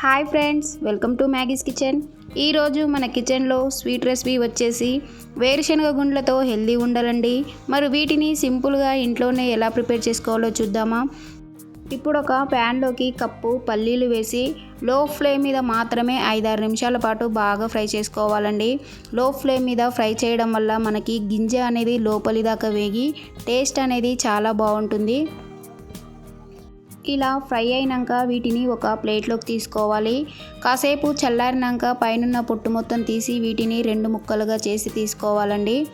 Hi friends welcome to Maggie's kitchen. ఈరోజు మన కిచెన్లో స్వీట్ రెసిపీ వచ్చేసి వేరుశనగ గుండ్లతో హెల్దీ ఉండాలండి. మరి వీటిని సింపుల్గా ఇంట్లోనే ఎలా ప్రిపేర్ చేసుకోవాలో చూద్దామా? ఇప్పుడు ఒక ప్యాన్లోకి కప్పు పల్లీలు వేసి లో ఫ్లేమ్ మీద మాత్రమే ఐదారు నిమిషాల పాటు బాగా ఫ్రై చేసుకోవాలండి. లో ఫ్లేమ్ మీద ఫ్రై చేయడం వల్ల మనకి గింజ అనేది లోపలి దాకా వేగి టేస్ట్ అనేది చాలా బాగుంటుంది. ఇలా ఫ్రై అయినాక వీటిని ఒక ప్లేట్లోకి తీసుకోవాలి. కాసేపు చల్లారినాక పైనున్న పొట్టు మొత్తం తీసి వీటిని రెండు ముక్కలుగా చేసి తీసుకోవాలండి.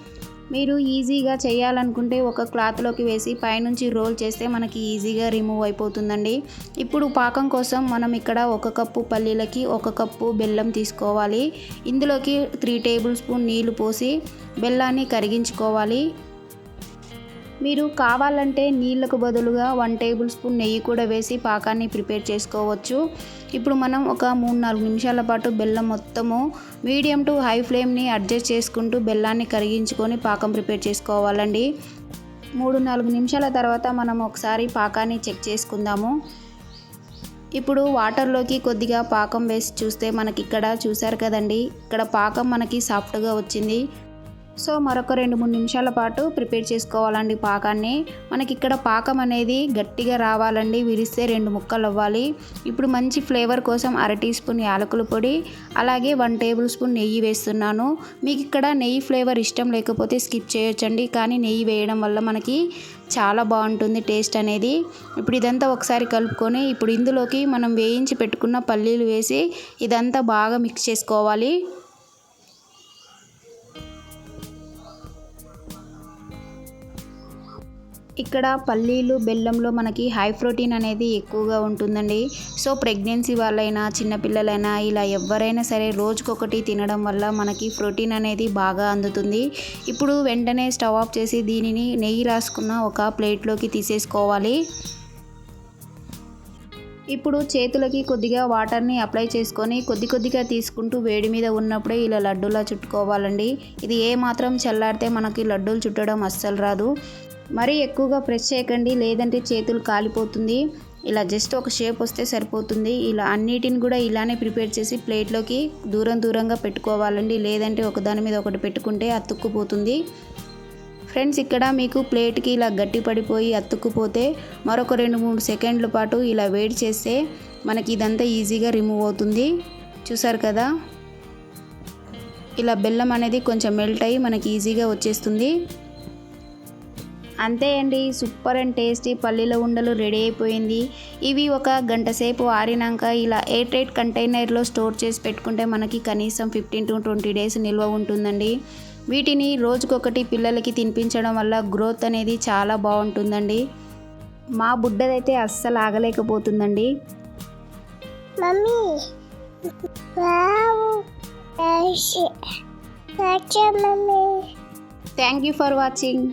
మీరు ఈజీగా చేయాలనుకుంటే ఒక క్లాత్లోకి వేసి పైనుంచి రోల్ చేస్తే మనకి ఈజీగా రిమూవ్ అయిపోతుందండి. ఇప్పుడు పాకం కోసం మనం ఇక్కడ ఒక కప్పు పల్లీలకి ఒక కప్పు బెల్లం తీసుకోవాలి. ఇందులోకి త్రీ టేబుల్ స్పూన్ నీళ్ళు పోసి బెల్లాన్ని కరిగించుకోవాలి. మీరు కావాలంటే నీళ్ళకు బదులుగా వన్ టేబుల్ స్పూన్ నెయ్యి కూడా వేసి పాకాన్ని ప్రిపేర్ చేసుకోవచ్చు. ఇప్పుడు మనం ఒక మూడు నాలుగు నిమిషాల పాటు బెల్లం మొత్తము మీడియం టు హై ఫ్లేమ్ని అడ్జస్ట్ చేసుకుంటూ బెల్లాన్ని కరిగించుకొని పాకం ప్రిపేర్ చేసుకోవాలండి. మూడు నాలుగు నిమిషాల తర్వాత మనం ఒకసారి పాకాన్ని చెక్ చేసుకుందాము. ఇప్పుడు వాటర్లోకి కొద్దిగా పాకం వేసి చూస్తే మనకి ఇక్కడ చూసారు కదండి. ఇక్కడ పాకం మనకి సాఫ్ట్గా వచ్చింది. సో మరొక రెండు మూడు నిమిషాల పాటు ప్రిపేర్ చేసుకోవాలండి పాకాన్ని. మనకి ఇక్కడ పాకం అనేది గట్టిగా రావాలండి విరిస్తే రెండు ముక్కలు అవ్వాలి. ఇప్పుడు మంచి ఫ్లేవర్ కోసం అర టీ స్పూన్ యాలకుల పొడి అలాగే వన్ టేబుల్ స్పూన్ నెయ్యి వేస్తున్నాను. మీకు ఇక్కడ నెయ్యి ఫ్లేవర్ ఇష్టం లేకపోతే స్కిప్ చేయొచ్చండి కానీ నెయ్యి వేయడం వల్ల మనకి చాలా బాగుంటుంది టేస్ట్ అనేది. ఇప్పుడు ఇదంతా ఒకసారి కలుపుకొని ఇప్పుడు ఇందులోకి మనం వేయించి పెట్టుకున్న పల్లీలు వేసి ఇదంతా బాగా మిక్స్ చేసుకోవాలి. ఇక్కడ పల్లీలు బెల్లంలో మనకి హై ప్రోటీన్ అనేది ఎక్కువగా ఉంటుందండి. సో ప్రెగ్నెన్సీ వాళ్ళైనా చిన్నపిల్లలైనా ఇలా ఎవరైనా సరే రోజుకొకటి తినడం వల్ల మనకి ప్రోటీన్ అనేది బాగా అందుతుంది. ఇప్పుడు వెంటనే స్టవ్ ఆఫ్ చేసి దీనిని నెయ్యి రాసుకున్న ఒక ప్లేట్లోకి తీసేసుకోవాలి. ఇప్పుడు చేతులకి కొద్దిగా వాటర్ని అప్లై చేసుకొని కొద్ది కొద్దిగా తీసుకుంటూ వేడి మీద ఉన్నప్పుడే ఇలా లడ్డూలా చుట్టుకోవాలండి. ఇది ఏ మాత్రం చల్లారితే మనకి లడ్డూలు చుట్టడం అస్సలు రాదు. మరీ ఎక్కువగా ప్రెస్ చేయకండి లేదంటే చేతులు కాలిపోతుంది. ఇలా జస్ట్ ఒక షేప్ వస్తే సరిపోతుంది. ఇలా అన్నిటిని కూడా ఇలానే ప్రిపేర్ చేసి ప్లేట్లోకి దూరం దూరంగా పెట్టుకోవాలండి. లేదంటే ఒకదాని మీద ఒకటి పెట్టుకుంటే అతుక్కుపోతుంది. ఫ్రెండ్స్ ఇక్కడ మీకు ప్లేట్కి ఇలా గట్టి పడిపోయి అతుక్కుపోతే మరొక రెండు మూడు సెకండ్ల పాటు ఇలా వేడి చేస్తే మనకి ఇదంతా ఈజీగా రిమూవ్ అవుతుంది. చూసారు కదా? ఇలా బెల్లం అనేది కొంచెం మెల్ట్ అయ్యి మనకి ఈజీగా వచ్చేస్తుంది. అంతే అండి. సూపర్ అండ్ టేస్టీ పల్లీల ఉండలు రెడీ అయిపోయింది. ఇవి ఒక గంట సేపు ఆరినాక ఇలా ఎయిర్ టైట్ కంటైనర్లో స్టోర్ చేసి పెట్టుకుంటే మనకి కనీసం ఫిఫ్టీన్ టు ట్వంటీ డేస్ నిల్వ ఉంటుందండి. వీటిని రోజుకొకటి పిల్లలకి తినిపించడం వల్ల గ్రోత్ అనేది చాలా బాగుంటుందండి. మా బుడ్డదైతే అస్సలు ఆగలేకపోతుందండి. Mummy thank you for watching